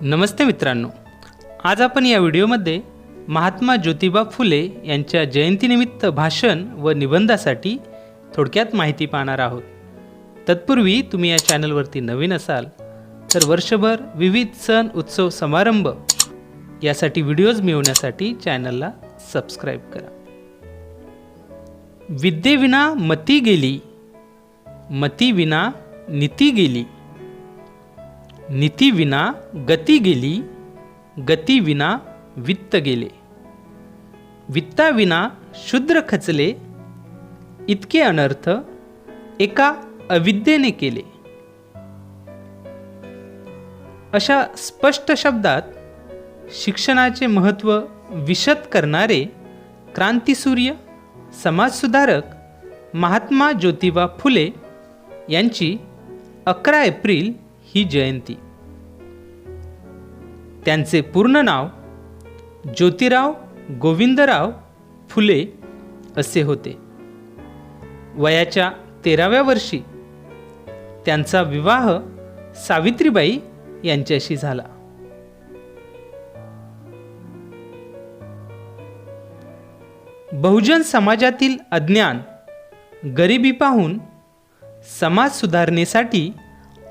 नमस्ते मित्रांनो. आज आपण या व्हिडिओमध्ये महात्मा ज्योतिबा फुले यांच्या जयंतीनिमित्त भाषण व निबंधासाठी थोडक्यात माहिती पाहणार आहोत. तत्पूर्वी तुम्ही या चॅनलवरती नवीन असाल तर वर्षभर विविध सण उत्सव समारंभ यासाठी व्हिडिओज मिळवण्यासाठी चॅनलला सबस्क्राईब करा. विद्येविना मती गेली मतीविना नीती गेली नीतीविना गती गेली गतीविना वित्त गेले. वित्ताविना शूद्र खचले इतके अनर्थ एका अविद्येने केले. अशा स्पष्ट शब्दात शिक्षणाचे महत्त्व विशद करणारे क्रांतिसूर्य समाजसुधारक महात्मा ज्योतिबा फुले यांची अकरा एप्रिल ही जयंती. त्यांचे पूर्ण नाव ज्योतिराव गोविंदराव फुले असे होते. वयाच्या तेराव्या वर्षी त्यांचा विवाह सावित्रीबाई यांच्याशी झाला. बहुजन समाजातील अज्ञान गरिबी पाहून समाज सुधारणेसाठी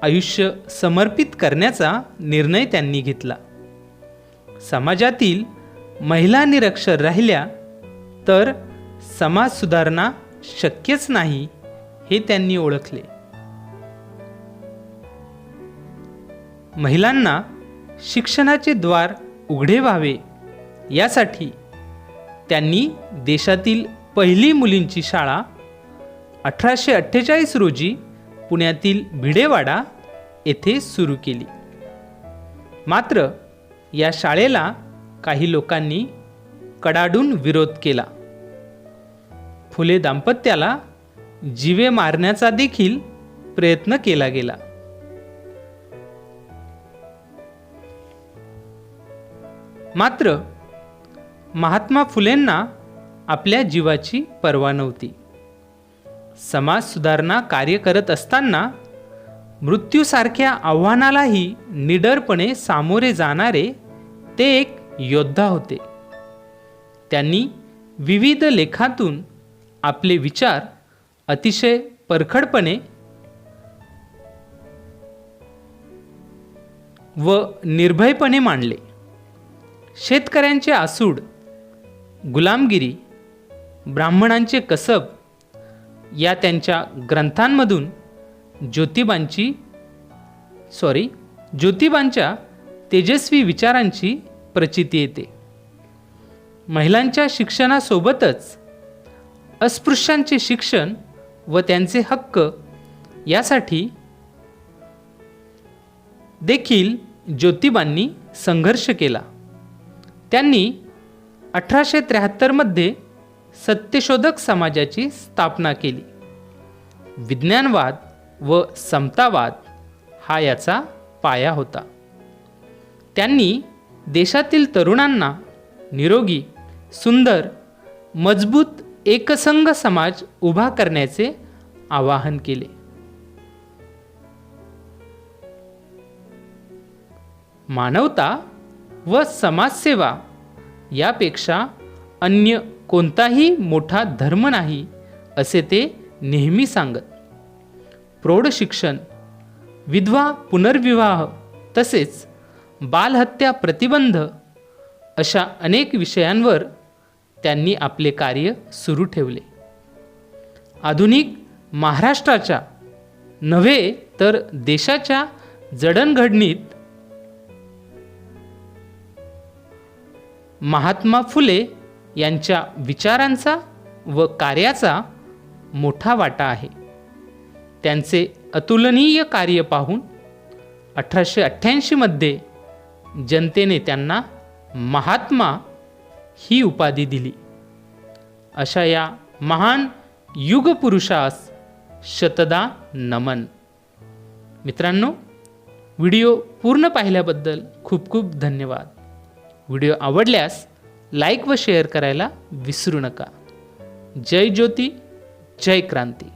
आयुष्य समर्पित करण्याचा निर्णय त्यांनी घेतला. समाजातील महिला निरक्षर राहिल्या तर समाज सुधारणा शक्यच नाही हे त्यांनी ओळखले. महिलांना शिक्षणाचे द्वार उघडे व्हावे यासाठी त्यांनी देशातील पहिली मुलींची शाळा अठराशे अठ्ठेचाळीस रोजी पुण्यातील भिडेवाडा येथे सुरू केली. मात्र या शाळेला काही लोकांनी कडाडून विरोध केला. फुले दाम्पत्याला जीवे मारण्याचा देखील प्रयत्न केला गेला. मात्र महात्मा फुलेंना आपल्या जीवाची पर्वा नव्हती. समाज सुधारणा कार्य करत असताना मृत्यूसारख्या आव्हानालाही निडरपणे सामोरे जाणारे ते एक योद्धा होते. त्यांनी विविध लेखातून आपले विचार अतिशय परखडपणे व निर्भयपणे मांडले. शेतकऱ्यांचे आसूड गुलामगिरी ब्राह्मणांचे कसब या त्यांच्या ग्रंथांमधून ज्योतिबांची सॉरी ज्योतिबांच्या तेजस्वी विचारांची प्रचिती येते. महिलांच्या शिक्षणासोबतच अस्पृश्यांचे शिक्षण व त्यांचे हक्क यासाठी देखील ज्योतिबांनी संघर्ष केला. त्यांनी अठराशे त्र्याहत्तरमध्ये सत्यशोधक समाजाची स्थापना केली. विज्ञानवाद व समतावाद हा याचा पाया होता. त्यांनी देशातील तरुणांना निरोगी सुंदर मजबूत एकसंघ समाज उभा करण्याचे आवाहन केले. मानवता व समाजसेवा यापेक्षा अन्य कोणताही मोठा धर्म नाही असे ते नेहमी सांगत. प्रौढ शिक्षण विधवा पुनर्विवाह तसेच बालहत्या प्रतिबंध अशा अनेक विषयांवर त्यांनी आपले कार्य सुरू ठेवले. आधुनिक महाराष्ट्राच्या नव्हे तर देशाच्या जडणघडणीत महात्मा फुले यांच्या विचारांचा व कार्याचा मोठा वाटा आहे. त्यांचे अतुलनीय कार्य पाहून अठराशे अठ्ठ्याऐंशीमध्ये जनतेने त्यांना महात्मा ही उपाधी दिली. अशा या महान युगपुरुषास शतदा नमन. मित्रांनो व्हिडिओ पूर्ण पाहिल्याबद्दल खूप खूप धन्यवाद. व्हिडिओ आवडल्यास लाईक व शेअर करायला विसरू नका. जय ज्योती जय क्रांती.